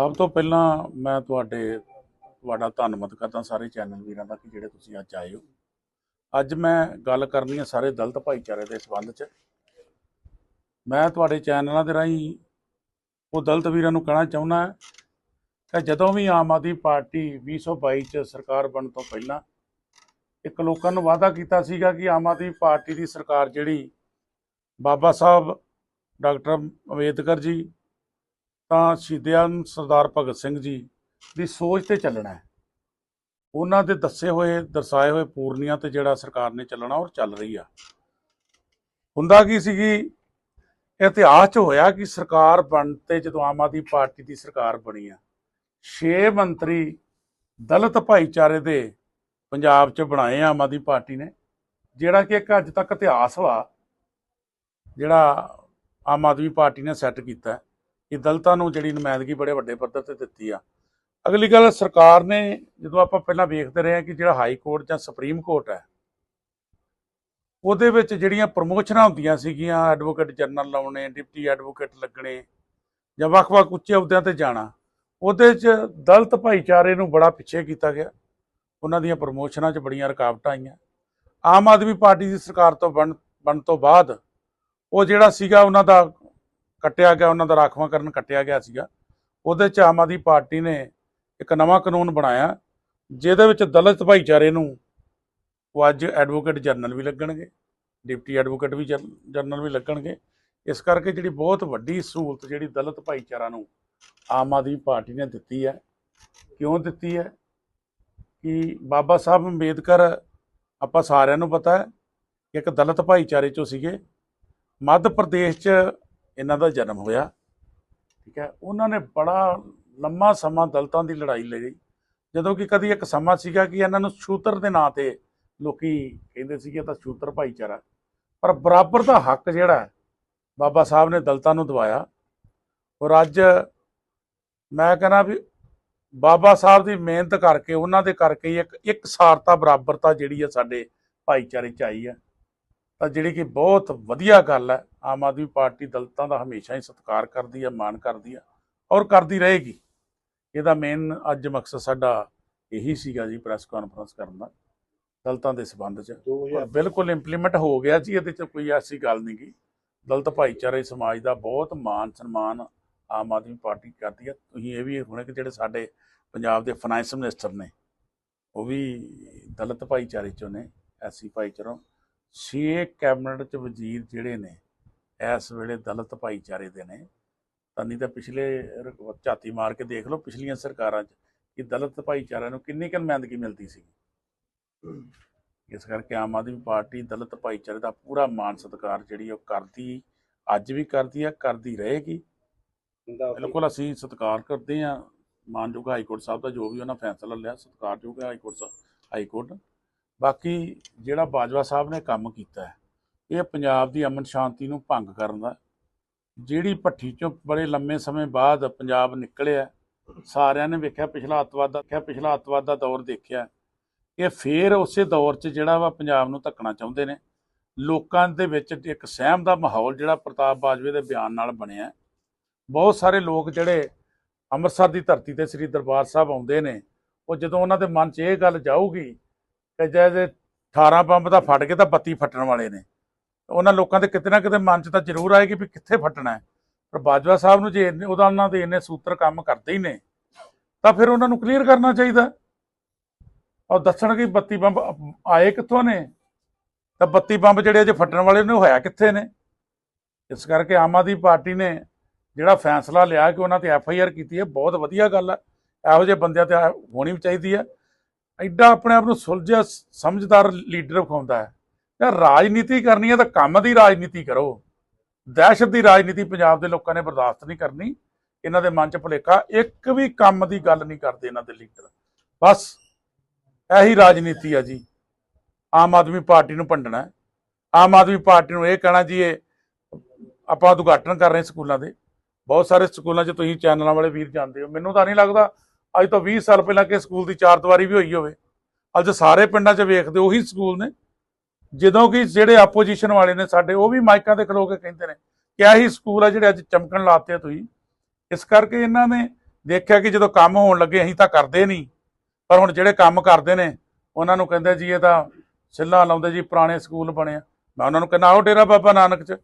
ਸਭ ਤੋਂ ਪਹਿਲਾਂ ਮੈਂ ਤੁਹਾਡੇ, ਤੁਹਾਡਾ ਧੰਨਵਾਦ ਕਰਦਾ ਸਾਰੇ ਚੈਨਲ ਵੀਰਾਂ ਦਾ ਕਿ ਜਿਹੜੇ ਤੁਸੀਂ ਅੱਜ ਆਏ ਹੋ। ਅੱਜ ਮੈਂ ਗੱਲ ਕਰਨੀ ਹੈ ਸਾਰੇ ਦਲਤ ਭਾਈਚਾਰੇ ਦੇ ਸੰਬੰਧ 'ਚ। ਮੈਂ ਤੁਹਾਡੇ ਚੈਨਲਾਂ ਦੇ ਰਾਹੀਂ ਉਹ ਦਲਤ ਵੀਰਾਂ ਨੂੰ ਕਹਿਣਾ ਚਾਹੁੰਦਾ ਕਿ ਜਦੋਂ ਵੀ ਆਮ ਆਦਮੀ ਪਾਰਟੀ 2022 'ਚ ਸਰਕਾਰ ਬਣਨ ਤੋਂ ਪਹਿਲਾਂ ਇੱਕ ਲੋਕਾਂ ਨੂੰ ਵਾਅਦਾ ਕੀਤਾ ਸੀਗਾ ਕਿ ਆਮ ਆਦਮੀ ਪਾਰਟੀ ਦੀ ਸਰਕਾਰ ਜਿਹੜੀ ਬਾਬਾ ਸਾਹਿਬ, ਡਾਕਟਰ ਅੰਬੇਦਕਰ ਜੀ ਤਾਂ ਸ਼ਹੀਦਿਆਂ ਸਰਦਾਰ ਭਗਤ ਸਿੰਘ ਜੀ ਦੀ ਸੋਚ ਤੇ ਚੱਲਣਾ ਹੈ। ਉਹਨਾਂ ਦੇ ਦੱਸੇ ਹੋਏ, ਦਰਸਾਏ ਹੋਏ ਪੂਰਨੀਆਂ ਤੇ ਜਿਹੜਾ ਸਰਕਾਰ ਨੇ ਚੱਲਣਾ ਔਰ ਚੱਲ ਰਹੀ ਆ। ਹੁੰਦਾ ਕੀ ਸੀਗੀ ਇਤਿਹਾਸ 'ਚ ਹੋਇਆ ਕਿ ਸਰਕਾਰ ਬਣ ਤੇ ਜਦੋਂ ਆਮ ਆਦਮੀ ਪਾਰਟੀ ਦੀ ਸਰਕਾਰ ਬਣੀ ਆ, ਛੇ ਮੰਤਰੀ ਦਲਿਤ ਭਾਈਚਾਰੇ ਦੇ ਪੰਜਾਬ 'ਚ ਬਣਾਏ ਆਮ ਆਦਮੀ ਪਾਰਟੀ ਨੇ, ਜਿਹੜਾ ਕਿ ਇੱਕ ਅੱਜ ਤੱਕ ਇਤਿਹਾਸ ਵਾ, ਜਿਹੜਾ ਆਮ ਆਦਮੀ ਪਾਰਟੀ ਨੇ ਸੈੱਟ ਕੀਤਾ। ਹੈ ਕਿ ਦਲਿਤਾਂ ਨੂੰ ਜਿਹੜੀ ਨੁਮਾਇੰਦਗੀ ਬੜੇ ਵੱਡੇ ਪੱਧਰ ਤੇ ਦਿੱਤੀ ਆ। ਅਗਲੀ ਗੱਲ, ਸਰਕਾਰ ਨੇ ਜਦੋਂ ਆਪਾਂ ਪਹਿਲਾਂ ਵੇਖਦੇ ਰਹੇ ਹਾਂ ਕਿ ਜਿਹੜਾ ਹਾਈ ਕੋਰਟ ਜਾਂ ਸੁਪਰੀਮ ਕੋਰਟ ਹੈ, ਉਹਦੇ ਵਿੱਚ ਜਿਹੜੀਆਂ ਪ੍ਰਮੋਸ਼ਨਾਂ ਹੁੰਦੀਆਂ ਸੀਗੀਆਂ, ਐਡਵੋਕੇਟ ਜਨਰਲ ਲਾਉਣੇ, ਡਿਪਟੀ ਐਡਵੋਕੇਟ ਲੱਗਣੇ ਜਾਂ ਵੱਖ-ਵੱਖ ਉੱਚੇ ਅਹੁਦਿਆਂ ਤੇ ਜਾਣਾ, ਉਹਦੇ 'ਚ ਦਲਤ ਭਾਈਚਾਰੇ ਨੂੰ ਬੜਾ ਪਿੱਛੇ ਕੀਤਾ ਗਿਆ। ਉਹਨਾਂ ਦੀਆਂ ਪ੍ਰਮੋਸ਼ਨਾਂ 'ਚ ਬੜੀਆਂ ਰੁਕਾਵਟਾਂ ਆਈਆਂ। ਆਮ ਆਦਮੀ ਪਾਰਟੀ ਦੀ ਸਰਕਾਰ ਤੋਂ ਬਣ ਬਣ ਤੋਂ ਬਾਅਦ ਉਹ ਜਿਹੜਾ ਸੀਗਾ ਉਹਨਾਂ ਦਾ ਕੱਟਿਆ ਗਿਆ, ਉਹਨਾਂ ਦਾ ਰਾਖਵਾਂਕਰਨ ਕੱਟਿਆ ਗਿਆ ਸੀਗਾ। ਉਹਦੇ 'ਚ ਆਮ ਆਦਮੀ ਪਾਰਟੀ ਨੇ ਇੱਕ ਨਵਾਂ ਕਾਨੂੰਨ ਬਣਾਇਆ, ਜਿਹਦੇ ਵਿੱਚ ਦਲਿਤ ਭਾਈਚਾਰੇ ਨੂੰ ਉਹ ਅੱਜ ਐਡਵੋਕੇਟ ਜਨਰਲ ਵੀ ਲੱਗਣਗੇ ਡਿਪਟੀ ਐਡਵੋਕੇਟ ਵੀ ਜਨਰਲ ਵੀ ਲੱਗਣਗੇ। ਇਸ ਕਰਕੇ ਜਿਹੜੀ ਬਹੁਤ ਵੱਡੀ ਸਹੂਲਤ ਜਿਹੜੀ ਦਲਿਤ ਭਾਈਚਾਰਾ ਨੂੰ ਆਮ ਆਦਮੀ ਪਾਰਟੀ ਨੇ ਦਿੱਤੀ ਹੈ, ਕਿਉਂ ਦਿੱਤੀ ਹੈ? ਕਿ ਬਾਬਾ ਸਾਹਿਬ ਅੰਬੇਦਕਰ, ਆਪਾਂ ਸਾਰਿਆਂ ਨੂੰ ਪਤਾ ਹੈ ਕਿ ਇੱਕ ਦਲਿਤ ਭਾਈਚਾਰੇ ਚੋਂ ਸੀਗੇ। ਮੱਧ ਪ੍ਰਦੇਸ਼ 'ਚ ਇਹਨਾਂ ਦਾ ਜਨਮ ਹੋਇਆ। ਠੀਕ ਹੈ। ਉਹਨਾਂ ਨੇ ਬੜਾ ਲੰਮਾ ਸਮਾਂ ਦਲਤਾਂ ਦੀ ਲੜਾਈ ਲੜੀ ਜਦੋਂ ਕਿ ਕਦੀ ਇੱਕ ਸਮਾਂ ਸੀਗਾ ਕਿ ਇਹਨਾਂ ਨੂੰ ਸ਼ੂਤਰ ਦੇ ਨਾਂ ਤੇ ਲੋਕੀ ਕਹਿੰਦੇ ਸੀਗੇ ਤਾਂ ਸ਼ੂਤਰ ਭਾਈਚਾਰਾ। ਪਰ ਬਰਾਬਰ ਦਾ ਹੱਕ ਜਿਹੜਾ ਬਾਬਾ ਸਾਹਿਬ ਨੇ ਦਲਤਾਂ ਨੂੰ ਦਵਾਇਆ। ਔਰ ਅੱਜ ਮੈਂ ਕਹਿੰਦਾ ਵੀ ਬਾਬਾ ਸਾਹਿਬ ਦੀ ਮਿਹਨਤ ਕਰਕੇ, ਉਹਨਾਂ ਦੇ ਕਰਕੇ ਇੱਕ ਇੱਕ ਸਾਰਤਾ, ਬਰਾਬਰਤਾ ਜਿਹੜੀ ਹੈ ਸਾਡੇ ਭਾਈਚਾਰੇ 'ਚ ਆਈ ਹੈ। ਤਾਂ ਜਿਹੜੀ ਕਿ ਬਹੁਤ ਵਧੀਆ ਗੱਲ ਹੈ ਆਮ ਆਦਮੀ ਪਾਰਟੀ ਦਲਿਤਾਂ ਦਾ ਹਮੇਸ਼ਾ ਹੀ ਸਤਿਕਾਰ ਕਰਦੀ ਹੈ ਮਾਣ ਕਰਦੀ ਹੈ ਔਰ ਕਰਦੀ ਰਹੇਗੀ। ਇਹਦਾ ਮੇਨ ਅੱਜ ਮਕਸਦ ਸਾਡਾ ਇਹੀ ਸੀਗਾ ਜੀ ਪ੍ਰੈਸ ਕਾਨਫਰੰਸ ਕਰਨ ਦਾ ਦਲਿਤਾਂ ਦੇ ਸਬੰਧ 'ਚ। ਬਿਲਕੁਲ ਇੰਪਲੀਮੈਂਟ ਹੋ ਗਿਆ ਜੀ ਇਹਦੇ 'ਚ ਕੋਈ ਐਸੀ ਗੱਲ ਨਹੀਂ ਗੀ। ਦਲਿਤ ਭਾਈਚਾਰੇ ਸਮਾਜ ਦਾ ਬਹੁਤ ਮਾਨ ਸਨਮਾਨ ਆਮ ਆਦਮੀ ਪਾਰਟੀ ਕਰਦੀ ਹੈ। ਤੁਸੀਂ ਇਹ ਵੀ ਹੁਣੇ ਕਿ ਜਿਹੜੇ ਸਾਡੇ ਪੰਜਾਬ ਦੇ ਫਾਈਨੈਂਸ ਮਿਨਿਸਟਰ ਨੇ ਉਹ ਵੀ ਦਲਿਤ ਭਾਈਚਾਰੇ ਚੋਂ ਨੇ ਐਸੀ ਭਾਈਚਾਰੋਂ। ਛੇ ਕੈਬਨਿਟ ਚ ਵਜ਼ੀਰ ਜਿਹੜੇ ਨੇ ਇਸ ਵੇਲੇ ਦਲਿਤ ਭਾਈਚਾਰੇ ਦੇ ਨੇ ਤਾਂ ਨਹੀਂ ਤਾਂ ਪਿਛਲੇ ਝਾਤੀ ਮਾਰ ਕੇ ਦੇਖ ਲਓ ਪਿਛਲੀਆਂ ਸਰਕਾਰਾਂ 'ਚ ਕਿ ਦਲਿਤ ਭਾਈਚਾਰਿਆਂ ਨੂੰ ਕਿੰਨੀ ਕੁ ਨੁਮਾਇੰਦਗੀ ਮਿਲਦੀ ਸੀ। ਇਸ ਕਰਕੇ ਆਮ ਆਦਮੀ ਪਾਰਟੀ ਦਲਿਤ ਭਾਈਚਾਰੇ ਦਾ ਪੂਰਾ ਮਾਣ ਸਤਿਕਾਰ ਜਿਹੜੀ ਉਹ ਕਰਦੀ ਅੱਜ ਵੀ ਕਰਦੀ ਹੈ ਕਰਦੀ ਰਹੇਗੀ। ਬਿਲਕੁਲ ਅਸੀਂ ਸਤਿਕਾਰ ਕਰਦੇ ਹਾਂ ਮਾਨਯੋਗ ਹਾਈ ਕੋਰਟ ਸਾਹਿਬ ਦਾ ਜੋ ਵੀ ਉਹਨਾਂ ਫੈਸਲਾ ਲਿਆ ਸਤਿਕਾਰਯੋਗ ਹਾਈ ਕੋਰਟ ਸਾਹਿਬ ਹਾਈ ਕੋਰਟ ਬਾਕੀ ਜਿਹੜਾ ਬਾਜਵਾ ਸਾਹਿਬ ਨੇ ਕੰਮ ਕੀਤਾ ਹੈ, ਇਹ ਪੰਜਾਬ ਦੀ ਅਮਨ ਸ਼ਾਂਤੀ ਨੂੰ ਭੰਗ ਕਰਨ ਦਾ ਜਿਹੜੀ ਭੱਠੀ ਚੋਂ ਬੜੇ ਲੰਮੇ ਸਮੇਂ ਬਾਅਦ ਪੰਜਾਬ ਨਿਕਲਿਆ ਸਾਰਿਆਂ ਨੇ ਵੇਖਿਆ, ਪਿਛਲਾ ਅੱਤਵਾਦ ਦਾ ਵੇਖਿਆ, ਪਿਛਲਾ ਅੱਤਵਾਦ ਦਾ ਦੌਰ ਦੇਖਿਆ ਇਹ ਫੇਰ ਉਸੇ ਦੌਰ 'ਚ ਜਿਹੜਾ ਵਾ ਪੰਜਾਬ ਨੂੰ ਧੱਕਣਾ ਚਾਹੁੰਦੇ ਨੇ। ਲੋਕਾਂ ਦੇ ਵਿੱਚ ਇੱਕ ਸਹਿਮ ਦਾ ਮਾਹੌਲ ਜਿਹੜਾ ਪ੍ਰਤਾਪ ਬਾਜਵੇ ਦੇ ਬਿਆਨ ਨਾਲ ਬਣਿਆ ਬਹੁਤ ਸਾਰੇ ਲੋਕ ਜਿਹੜੇ ਅੰਮ੍ਰਿਤਸਰ ਦੀ ਧਰਤੀ ਤੇ ਸ੍ਰੀ ਦਰਬਾਰ ਸਾਹਿਬ ਆਉਂਦੇ ਨੇ, ਉਹ ਜਦੋਂ ਉਹਨਾਂ ਦੇ ਮਨ 'ਚ ਇਹ ਗੱਲ ਜਾਊਗੀ ਕਿ ਜੇ 18 ਬੰਬ ਦਾ ਫਟ ਕੇ ਤਾਂ ਬੱਤੀ ਫਟਣ ਵਾਲੇ ਨੇ। ਉਹਨਾਂ ਲੋਕਾਂ ਦੇ ਕਿਤੇ ਨਾ ਕਿਤੇ ਮਨ 'ਚ ਤਾਂ ਜ਼ਰੂਰ ਆਏਗੀ ਵੀ ਕਿੱਥੇ ਫਟਣਾ ਹੈ। ਪਰ ਬਾਜਵਾ ਸਾਹਿਬ ਨੂੰ ਜੇ ਇੰਨੇ- ਉਹਦਾ ਉਹਨਾਂ ਦੇ ਇੰਨੇ ਸੂਤਰ ਕੰਮ ਕਰਦੇ ਹੀ ਨੇ, ਤਾਂ ਫਿਰ ਉਹਨਾਂ ਨੂੰ ਕਲੀਅਰ ਕਰਨਾ ਚਾਹੀਦਾ। ਔਰ ਦੱਸਣ ਕਿ ਬੱਤੀ ਬੰਬ ਆਏ ਕਿੱਥੋਂ ਨੇ? ਤਾਂ ਬੱਤੀ ਬੰਬ ਜਿਹੜੇ ਅਜੇ ਫਟਣ ਵਾਲੇ ਨੇ, ਉਹ ਹੋਇਆ ਕਿੱਥੇ ਨੇ? ਇਸ ਕਰਕੇ ਆਮ ਆਦਮੀ ਪਾਰਟੀ ਨੇ ਜਿਹੜਾ ਫੈਸਲਾ ਲਿਆ ਕਿ ਉਹਨਾਂ ਤੇ ਐਫ ਆਈ ਆਰ ਕੀਤੀ ਹੈ, ਬਹੁਤ ਵਧੀਆ ਗੱਲ ਹੈ ਇਹੋ ਜਿਹੇ ਬੰਦਿਆਂ ਤੇ ਹੋਣੀ ਵੀ ਚਾਹੀਦੀ ਹੈ ਐਡਾ ਆਪਣੇ ਆਪ ਨੂੰ ਸੁਲਝਿਆ ਸਮਝਦਾਰ ਲੀਡਰ ਵਿਖਾਉਂਦਾ ਹੈ। ਯਾਰ ਰਾਜਨੀਤੀ ਕਰਨੀ ਹੈ ਤਾਂ ਕੰਮ ਦੀ ਰਾਜਨੀਤੀ ਕਰੋ। ਦਹਿਸ਼ਤ ਦੀ ਰਾਜਨੀਤੀ ਪੰਜਾਬ ਦੇ ਲੋਕਾਂ ਨੇ ਬਰਦਾਸ਼ਤ ਨਹੀਂ ਕਰਨੀ। ਇਹਨਾਂ ਦੇ ਮਨ 'ਚ ਭੁਲੇਖਾ, ਇੱਕ ਵੀ ਕੰਮ ਦੀ ਗੱਲ ਨਹੀਂ ਕਰਦੇ ਇਹਨਾਂ ਦੇ ਲੀਡਰ। ਬਸ ਇਹੀ ਰਾਜਨੀਤੀ ਆ ਜੀ। ਆਮ ਆਦਮੀ ਪਾਰਟੀ ਨੂੰ ਭੰਡਣਾ ਆਮ ਆਦਮੀ ਪਾਰਟੀ ਨੂੰ ਇਹ ਕਹਿਣਾ ਜੀ, ਇਹ ਆਪਾਂ ਉਦਘਾਟਨ ਕਰ ਰਹੇ ਸਕੂਲਾਂ ਦੇ। ਬਹੁਤ ਸਾਰੇ ਸਕੂਲਾਂ 'ਚ ਤੁਸੀਂ ਚੈਨਲਾਂ ਵਾਲੇ ਵੀਰ ਜਾਂਦੇ ਹੋ। ਮੈਨੂੰ ਤਾਂ ਨਹੀਂ ਲੱਗਦਾ ਅੱਜ ਤੋਂ 20 ਸਾਲ ਪਹਿਲਾਂ ਕਿ ਸਕੂਲ ਦੀ ਚਾਰ ਦੀਵਾਰੀ ਵੀ ਹੋਈ ਹੋਵੇ। ਅੱਜ ਸਾਰੇ ਪਿੰਡਾਂ 'ਚ ਵੇਖਦੇ ਉਹੀ ਸਕੂਲ ਨੇ। ਜਦੋਂ ਕਿ ਜਿਹੜੇ ਆਪੋਜੀਸ਼ਨ ਵਾਲੇ ਨੇ ਸਾਡੇ, ਉਹ ਵੀ ਮਾਈਕਾਂ ਤੇ ਖਲੋ ਕੇ ਕਹਿੰਦੇ ਨੇ ਕਿ ਆਹੀ ਸਕੂਲ ਆ ਜਿਹੜੇ ਅੱਜ ਚਮਕਣ ਲਾਤੇ ਤੁਸੀਂ। ਇਸ ਕਰਕੇ ਇਹਨਾਂ ਨੇ ਦੇਖਿਆ ਕਿ ਜਦੋਂ ਕੰਮ ਹੋਣ ਲੱਗੇ, ਅਸੀਂ ਤਾਂ ਕਰਦੇ ਨਹੀਂ। ਪਰ ਹੁਣ ਜਿਹੜੇ ਕੰਮ ਕਰਦੇ ਨੇ, ਉਹਨਾਂ ਨੂੰ ਕਹਿੰਦੇ ਜੀ, ਇਹ ਤਾਂ ਸਿੱਲਾ ਲਾਉਂਦੇ ਜੀ, ਪੁਰਾਣੇ ਸਕੂਲ ਬਣੇ ਆ। ਮੈਂ ਉਹਨਾਂ ਨੂੰ ਕਹਿੰਦਾ, ਆਓ ਡੇਰਾ ਬਾਬਾ ਨਾਨਕ ਚ।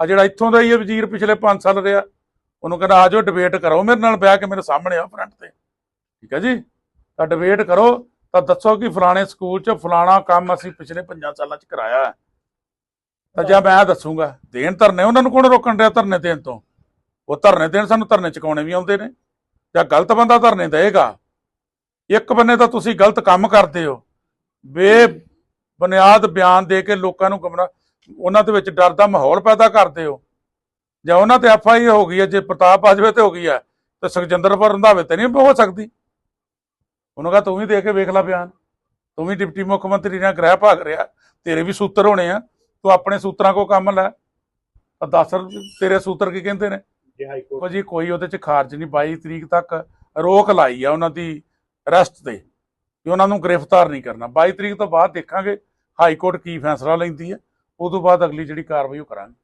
ਆ ਜਿਹੜਾ ਇੱਥੋਂ ਦਾ ਹੀ ਹੈ ਵਜ਼ੀਰ ਪਿਛਲੇ 5 ਸਾਲ ਰਿਹਾ, ਉਹਨੂੰ ਕਹਿੰਦਾ ਆਜੋ ਡਿਬੇਟ ਕਰੋ ਮੇਰੇ ਨਾਲ ਬਹਿ ਕੇ ਮੇਰੇ ਸਾਹਮਣੇ ਆ ਫਰੰਟ ਤੇ। ਠੀਕ ਹੈ ਜੀ? ਤਾਂ ਡਿਬੇਟ ਕਰੋ, ਤਾਂ ਦੱਸੋ ਕਿ ਫਲਾਣੇ ਸਕੂਲ 'ਚ ਫਲਾਣਾ ਕੰਮ ਅਸੀਂ ਪਿਛਲੇ 5 ਸਾਲਾਂ 'ਚ ਕਰਾਇਆ ਹੈ। ਤਾਂ ਜਾਂ ਮੈਂ ਦੱਸੂਗਾ, ਦੇਣ ਧਰਨੇ ਉਹਨਾਂ ਨੂੰ ਕੌਣ ਰੋਕਣ ਰਿਹਾ ਧਰਨੇ ਦੇਣ ਤੋਂ? ਉਹ ਧਰਨੇ ਦੇਣ ਸਾਨੂੰ ਧਰਨੇ ਚੁਕਾਉਣੇ ਵੀ ਆਉਂਦੇ ਨੇ, ਜਾਂ ਗਲਤ ਬੰਦਾ ਧਰਨੇ ਦੇਗਾ ਇੱਕ ਬੰਨੇ ਤਾਂ ਤੁਸੀਂ ਗਲਤ ਕੰਮ ਕਰਦੇ ਹੋ। ਬੇ ਬੁਨਿਆਦ ਬਿਆਨ ਦੇ ਕੇ ਲੋਕਾਂ ਨੂੰ ਗਮਰਾ, ਉਹਨਾਂ ਦੇ ਵਿੱਚ ਡਰ ਦਾ ਮਾਹੌਲ ਪੈਦਾ ਕਰਦੇ ਹੋ। ਜਾਂ ਉਹਨਾਂ ਤੇ ਐਫ ਆਈ ਹੋ ਗਈ ਹੈ, ਜੇ ਪ੍ਰਤਾਪ ਆ ਜਾਵੇ ਤੇ ਹੋ ਗਈ ਹੈ। ਤੇ ਸੁਖਜਿੰਦਰ ਪਰ ਰੰਧਾਵੇ ਤੇ ਨਹੀਂ ਹੋ ਸਕਦੀ। ਉਹਨੂੰ ਕਹਾ ਤੂੰ ਵੀ ਦੇ ਕੇ ਵੇਖ ਲੈ ਬਿਆਨ। ਤੂੰ ਵੀ ਡਿਪਟੀ ਮੁੱਖ ਮੰਤਰੀ ਨਾਲ ਗ੍ਰਹਿ ਭਾਗ ਰਿਹਾ। ਤੇਰੇ ਵੀ ਸੂਤਰ ਹੋਣੇ ਆ। ਤੂੰ ਆਪਣੇ ਸੂਤਰਾਂ ਕੋ ਕੰਮ ਲੈ। ਤਾਂ ਦੱਸ ਤੇਰੇ ਸੂਤਰ ਕੀ ਕਹਿੰਦੇ ਨੇ? ਜੇ ਹਾਈ ਕੋਰਟ ਜੀ ਕੋਈ ਉਹਦੇ ਚ ਖਾਰਜ ਨਹੀਂ। 22 ਤਰੀਕ ਤੱਕ ਰੋਕ ਲਾਈ ਆ ਉਹਨਾਂ ਦੀ ਅਰੈਸਟ ਤੇ ਕਿ ਉਹਨਾਂ ਨੂੰ ਗ੍ਰਿਫਤਾਰ ਨਹੀਂ ਕਰਨਾ। 22 ਤਰੀਕ ਤੋਂ ਬਾਅਦ ਦੇਖਾਂਗੇ ਹਾਈ ਕੋਰਟ ਕੀ ਫੈਸਲਾ ਲੈਂਦੀ ਹੈ ਉਸ ਤੋਂ ਬਾਅਦ ਅਗਲੀ ਜਿਹੜੀ ਕਾਰਵਾਈ ਉਹ ਕਰਾਂਗੇ।